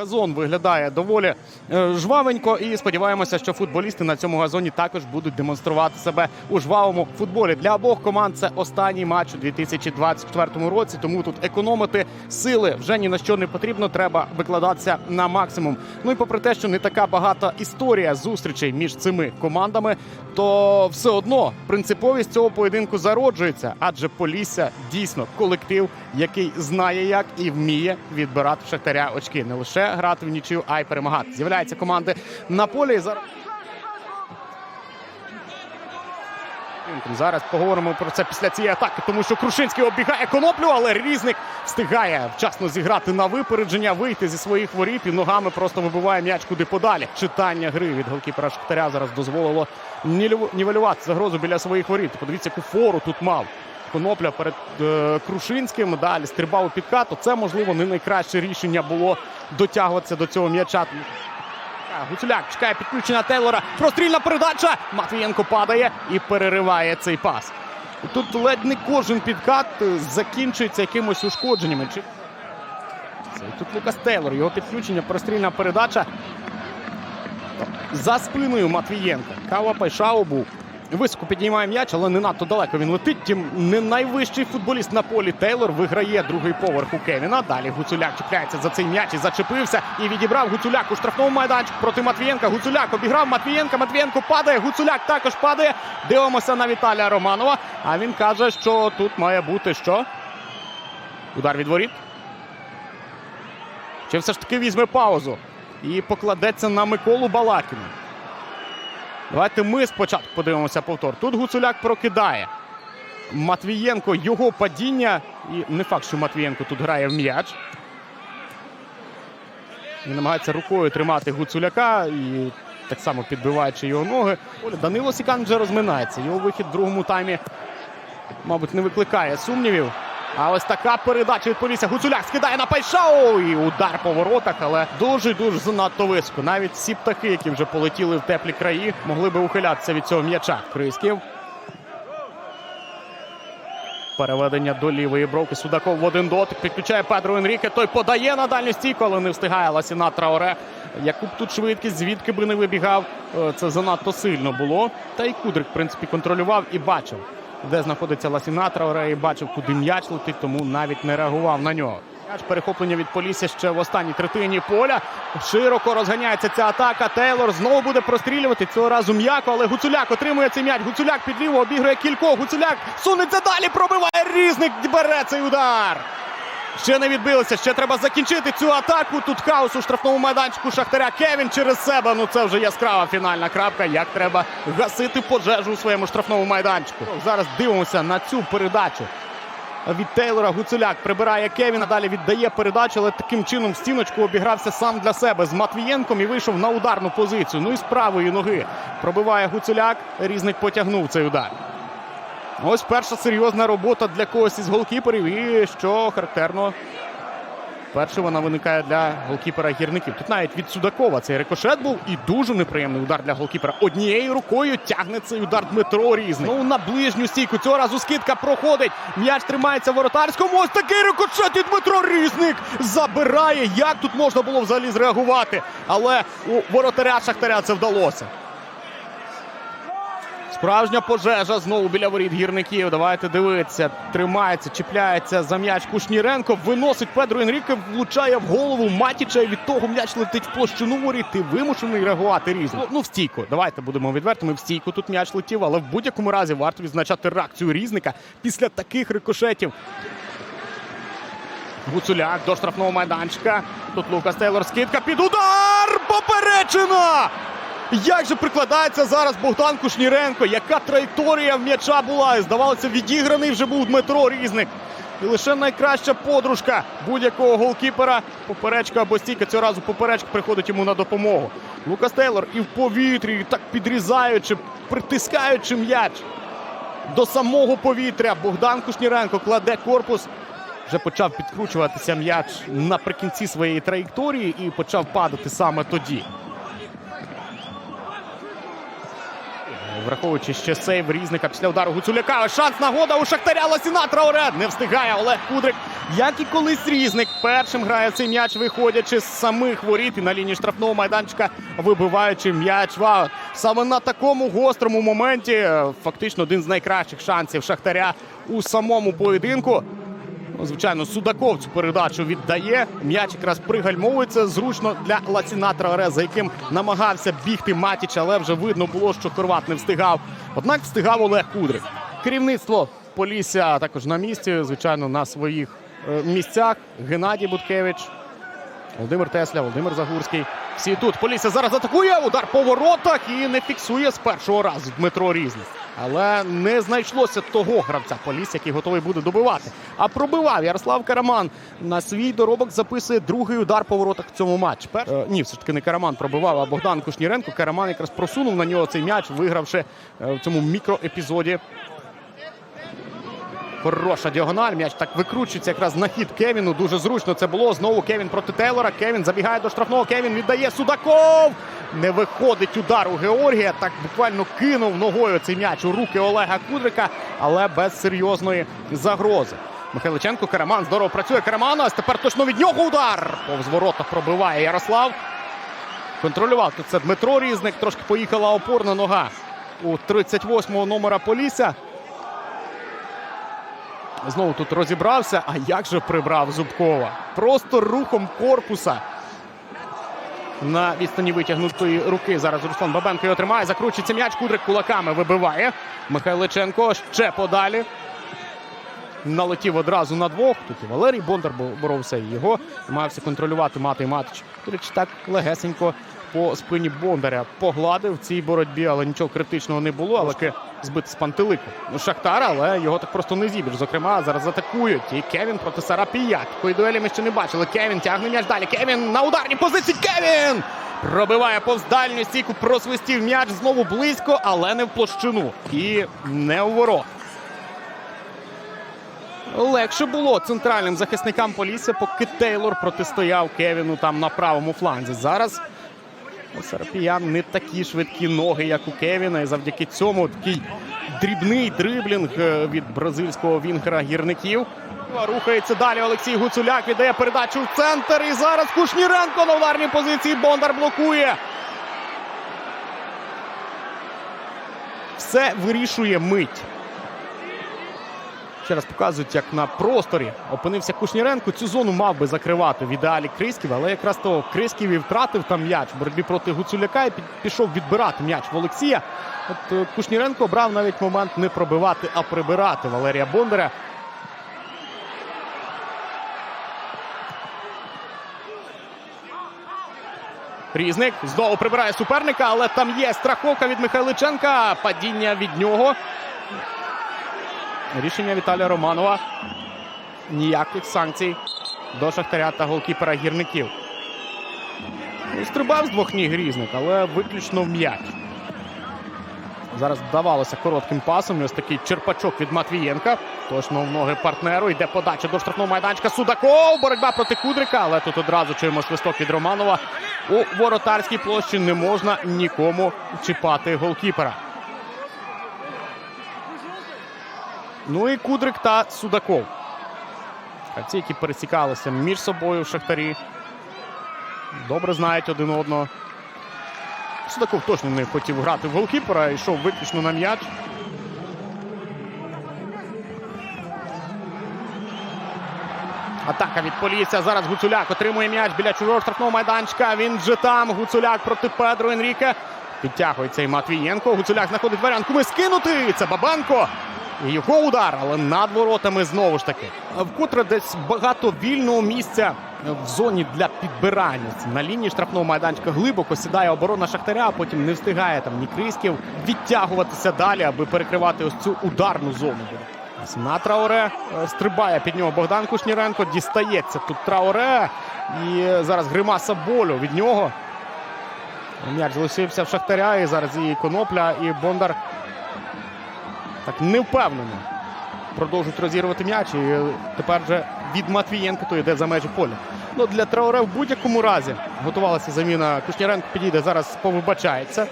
Газон виглядає доволі е, жвавенько, і сподіваємося, що футболісти на цьому газоні також будуть демонструвати себе у жвавому футболі. Для обох команд це останній матч у 2024 році. Тому тут економити сили вже ні на що не потрібно. Треба викладатися на максимум. Ну і попри те, що не така багата історія зустрічей між цими командами, то все одно принциповість цього поєдинку зароджується, адже Полісся дійсно колектив, який знає як і вміє відбирати шахтаря очки, не лише грати в нічию, а й перемагати. З'являються команди на полі. Зараз зараз поговоримо про це після цієї атаки, тому що Крушинський оббігає коноплю, але різник встигає вчасно зіграти на випередження, вийти зі своїх воріт і ногами просто вибиває м'яч куди подалі. Читання гри від голкіпера Шахтаря зараз дозволило нівелювати загрозу біля своїх воріт. Подивіться, яку фору тут мав. Конопля перед е, Крушинським. Далі стрибав у підкат. Це можливо не найкраще рішення було дотягуватися до цього м'яча. Гуцуляк чекає підключення Тейлора. Прострільна передача. Матвієнко падає і перериває цей пас. Тут ледь не кожен підкат е, закінчується якимось ушкодженнями. Чи тут Лукас Тейлор. Його підключення, прострільна передача. За спиною Матвієнка. Кава Пайшау був. Високо піднімає м'яч, але не надто далеко він летить. Тим не найвищий футболіст на полі Тейлор виграє другий поверх у Кевіна. Далі Гуцуляк чіпляється за цей м'яч і зачепився. І відібрав Гуцуляк у штрафному майданчику проти Матвієнка. Гуцуляк обіграв Матвієнка. Матвієнко падає. Гуцуляк також падає. Дивимося на Віталія Романова. А він каже, що тут має бути що? Удар від воріт. Чи все ж таки візьме паузу і покладеться на Миколу Балакіна? Давайте ми спочатку подивимося повтор. Тут Гуцуляк прокидає. Матвієнко його падіння. І не факт, що Матвієнко тут грає в м'яч. Він намагається рукою тримати Гуцуляка і так само підбиваючи його ноги. Данило Сікан вже розминається. Його вихід в другому таймі, мабуть, не викликає сумнівів. А ось така передача від Полісся. Гуцуляк скидає на Пайшау. І удар по воротах, але дуже-дуже занадто високо. Навіть всі птахи, які вже полетіли в теплі краї, могли би ухилятися від цього м'яча. Крисків. Переведення до лівої бровки. Судаков в один дотик. Підключає Педро Енріке. Той подає на дальню стійку, але не встигає Ласіна Траоре. Яку б тут швидкість, звідки би не вибігав, е, це занадто сильно було. Та й Кудрик, в принципі, контролював і бачив, де знаходиться Ласіна Траоре, і бачив, куди м'яч летить, тому навіть не реагував на нього. М'яч перехоплення від Полісся ще в останній третині поля. Широко розганяється ця атака. Тейлор знову буде прострілювати цього разу м'яко, але Гуцуляк отримує цей м'яч. Гуцуляк підліво обігрує кількох. Гуцуляк сунеться далі. Пробиває різник. Бере цей удар. Ще не відбилися. Ще треба закінчити цю атаку. Тут хаос у штрафному майданчику Шахтаря. Кевін через себе. Ну це вже яскрава фінальна крапка. Як треба гасити пожежу у своєму штрафному майданчику. Зараз дивимося на цю передачу. Від Тейлора Гуцуляк прибирає Кевіна. Далі віддає передачу, але таким чином в стіночку обігрався сам для себе з Матвієнком і вийшов на ударну позицію. Ну і з правої ноги пробиває Гуцуляк. Різник потягнув цей удар. Ось перша серйозна робота для когось із голкіперів. І що характерно, перше вона виникає для голкіпера гірників. Тут навіть від Судакова цей рикошет був і дуже неприємний удар для голкіпера. Однією рукою тягне цей удар Дмитро Різник. Ну на ближню стійку. Цього разу скидка проходить. М'яч тримається в воротарському. Ось такий рикошет і Дмитро Різник забирає. Як тут можна було взагалі зреагувати? Але у воротаря Шахтаря це вдалося. Справжня пожежа знову біля воріт гірників. Давайте дивитися. Тримається, чіпляється за м'яч Кушніренко. Виносить Педро Енріке, влучає в голову Матіча. І від того м'яч летить в площину воріт. І вимушений реагувати різно. Ну, в стійку. Давайте будемо відвертими. В стійку тут м'яч летів, але в будь-якому разі варто відзначати реакцію різника після таких рикошетів. Гуцуляк до штрафного майданчика. Тут Лукас Тейлор скидка під удар! Поперечина! Як же прикладається зараз Богдан Кушніренко? Яка траєкторія в м'яча була? І здавалося, відіграний вже був Дмитро Різник. І лише найкраща подружка будь-якого голкіпера. Поперечка або стійка. Цього разу поперечка приходить йому на допомогу. Лукас Тейлор і в повітрі, і так підрізаючи, притискаючи м'яч до самого повітря. Богдан Кушніренко кладе корпус. Вже почав підкручуватися м'яч наприкінці своєї траєкторії і почав падати саме тоді. Враховуючи ще сейв різника після удару Гуцуляка. Шанс нагода у Шахтаря Ласіна Траоре. Не встигає Олег Кудрик. Як і колись різник. Першим грає цей м'яч, виходячи з самих воріт і на лінії штрафного майданчика, вибиваючи м'яч. Вау. Саме на такому гострому моменті е, фактично один з найкращих шансів Шахтаря у самому поєдинку. Ну, Звичайно, Судаков цю передачу віддає. М'яч якраз пригальмовується зручно для Лаціна Траоре, за яким намагався бігти Матіч, але вже видно було, що Хорват не встигав. Однак встигав Олег Кудрик. Керівництво Полісся також на місці, звичайно, на своїх е, місцях. Геннадій Буткевич, Володимир Тесля, Володимир Загурський. Всі тут. Полісся зараз атакує. Удар по воротах і не фіксує з першого разу Дмитро Різник. Але не знайшлося того гравця Полісся, який готовий буде добивати. А пробивав Ярослав Караман на свій доробок записує другий удар по воротах в цьому матчі. Пер... Е, ні, все ж таки не Караман пробивав, а Богдан Кушніренко. Караман якраз просунув на нього цей м'яч, вигравши е, в цьому мікроепізоді Хороша діагональ. М'яч так викручується якраз на хід Кевіну. Дуже зручно це було. Знову Кевін проти Тейлора. Кевін забігає до штрафного. Кевін віддає Судаков. Не виходить удар у Георгія. Так буквально кинув ногою цей м'яч у руки Олега Кудрика, але без серйозної загрози. Михайличенко Караман здорово працює. Караман. Ось тепер точно від нього удар. Повз ворота пробиває Ярослав. Контролював тут це Дмитро Різник. Трошки поїхала опорна нога у 38-го номера Полісся. Знову тут розібрався. А як же прибрав Зубкова? Просто рухом корпуса. На відстані витягнутої руки. Зараз Руслан Бабенко його тримає. Закручується м'яч. Кудрик кулаками вибиває. Михайличенко ще подалі. Налетів одразу на двох. Тут і Валерій Бондар боровся і його. Намагався контролювати Матей Матич. До так легесенько по спині Бондаря погладив в цій боротьбі, але нічого критичного не було. Але таки збит з пантелику. Ну, Шахтар, але його так просто не зіб'єш. Зокрема, зараз атакують. І Кевін проти Сарапія. Такої дуелі ми ще не бачили. Кевін тягне м'яч далі. Кевін на ударній позиції. Кевін! Пробиває повз дальню стійку, просвистів м'яч знову близько, але не в площину. І не у ворот. Легше було центральним захисникам Полісся, поки Тейлор протистояв Кевіну там на правому фланзі. Зараз у Сарапіян не такі швидкі ноги, як у Кевіна. І завдяки цьому такий дрібний дриблінг е, від бразильського вінгера гірників. Рухається далі Олексій Гуцуляк. Віддає передачу в центр. І зараз Кушніренко на ударній позиції. Бондар блокує. Все вирішує мить. Ще раз показують, як на просторі опинився Кушніренко. Цю зону мав би закривати в ідеалі Крисків, але якраз то Крисків і втратив там м'яч в боротьбі проти Гуцуляка і пішов відбирати м'яч в Олексія. От е, Кушніренко обрав навіть момент не пробивати, а прибирати Валерія Бондаря. Різник знову прибирає суперника, але там є страховка від Михайличенка. Падіння від нього. Рішення Віталія Романова. Ніяких санкцій до Шахтаря та голкіпера гірників. Ну, Стрибав з двох ніг різник, але виключно в м'яч. Зараз вдавалося коротким пасом. Ось такий черпачок від Матвієнка. Точно в ноги партнеру. Йде подача до штрафного майданчика. Судаков. Боротьба проти Кудрика. Але тут одразу чуємо свисток від Романова. У воротарській площі не можна нікому чіпати голкіпера. Ну і Кудрик та Судаков. Гравці, які пересікалися між собою в Шахтарі. Добре знають один одного. Судаков точно не хотів грати в голкіпера, йшов виключно на м'яч. Атака від Полісся. Зараз Гуцуляк отримує м'яч біля чужого штрафного майданчика. Він же там. Гуцуляк проти Педро Енріке. Підтягується і Матвієнко. Гуцуляк знаходить варіант куми скинути. Це Бабенко. Його удар, але над воротами знову ж таки. Вкотре десь багато вільного місця в зоні для підбирання. На лінії штрафного майданчика глибоко сідає оборона Шахтаря, а потім не встигає там ні Криськів відтягуватися далі, аби перекривати ось цю ударну зону. На Траоре е, стрибає під нього Богдан Кушніренко. Дістається тут Траоре. І зараз гримаса болю від нього. М'яч залишився в Шахтаря. І зараз і Конопля, і Бондар так невпевнено продовжують розірвати м'яч. І тепер вже від Матвієнка то йде за межі поля. Ну, для Траоре в будь-якому разі готувалася заміна. Кушніренко підійде, зараз повибачається.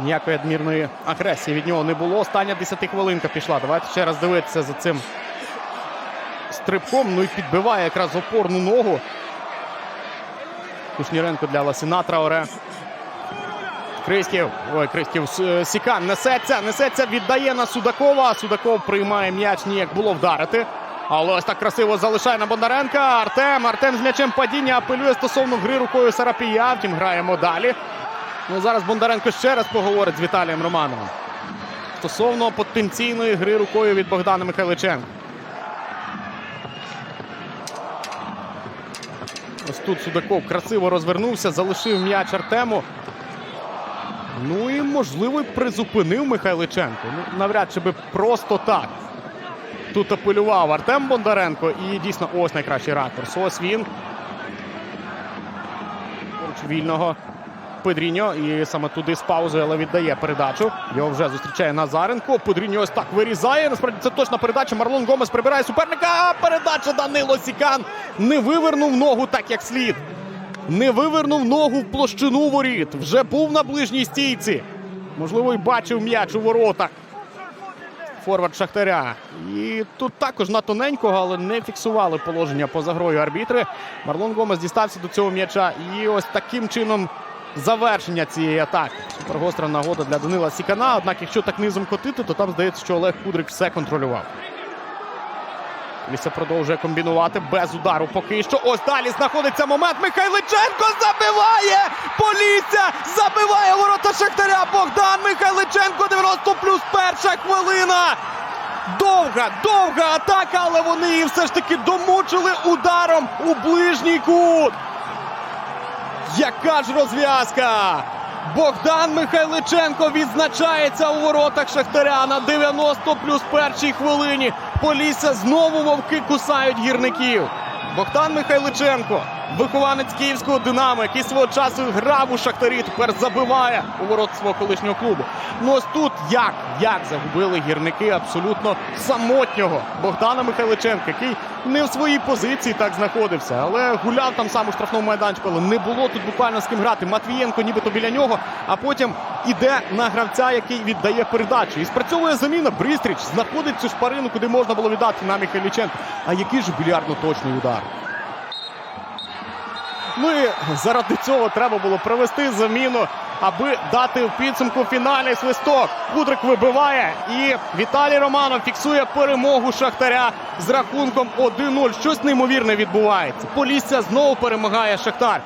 Ніякої адмірної агресії від нього не було. Остання 10 хвилинка пішла. Давайте ще раз дивитися за цим стрибком. Ну і підбиває якраз опорну ногу. Кушніренко для Ласіна Траоре. Крисків. Ой, Крисків. С- Сікан несеться, несеться, віддає на Судакова. Судаков приймає м'яч, ніяк було вдарити. Але ось так красиво залишає на Бондаренка. Артем. Артем з м'ячем падіння апелює стосовно гри рукою Сарапія. Втім, граємо далі. Ну, зараз Бондаренко ще раз поговорить з Віталієм Романовим. Стосовно потенційної гри рукою від Богдана Михайличенка. Ось тут Судаков красиво розвернувся, залишив м'яч Артему. Ну і, можливо, призупинив Михайличенко. Ну, навряд чи би просто так. Тут апелював Артем Бондаренко. І дійсно ось найкращий ракурс. Ось він. Вільного Педріньо. І саме туди з паузою, але віддає передачу. Його вже зустрічає Назаренко. Педріньо ось так вирізає. Насправді це точна передача. Марлон Гомес прибирає суперника. Передача Данило Сікан не вивернув ногу так, як слід. Не вивернув ногу в площину воріт. Вже був на ближній стійці. Можливо, й бачив м'яч у воротах. Форвард Шахтаря. І тут також на тоненького, але не фіксували положення поза грою арбітри. Марлон Гомес дістався до цього м'яча. І ось таким чином завершення цієї атаки. Супергостра нагода для Данила Сікана. Однак, якщо так низом котити, то там здається, що Олег Кудрик все контролював. Ліся продовжує комбінувати без удару. Поки що. Ось далі знаходиться момент. Михайличенко забиває! Полісся забиває ворота Шахтаря. Богдан Михайличенко 90 плюс перша хвилина. Довга, довга атака, але вони її все ж таки домучили ударом у ближній кут. Яка ж розв'язка! Богдан Михайличенко відзначається у воротах Шахтаря на 90 плюс першій хвилині. Полісся знову вовки кусають гірників. Богдан Михайличенко, вихованець київського Динамо, який свого часу грав у Шахтарі, тепер забиває у ворот свого колишнього клубу. Ну ось тут як, як загубили гірники абсолютно самотнього Богдана Михайличенка, який не в своїй позиції так знаходився, але гуляв там сам у штрафному майданчику. Але не було тут буквально з ким грати. Матвієнко нібито біля нього, а потім іде на гравця, який віддає передачу. І спрацьовує заміна. Брістріч знаходить цю шпарину, куди можна було віддати на Михайліченка. А який же більярдно точний удар. Ну і заради цього треба було провести заміну, аби дати в підсумку фінальний свисток. Кудрик вибиває і Віталій Романов фіксує перемогу Шахтаря з рахунком 1-0. Щось неймовірне відбувається. Полісся знову перемагає Шахтар.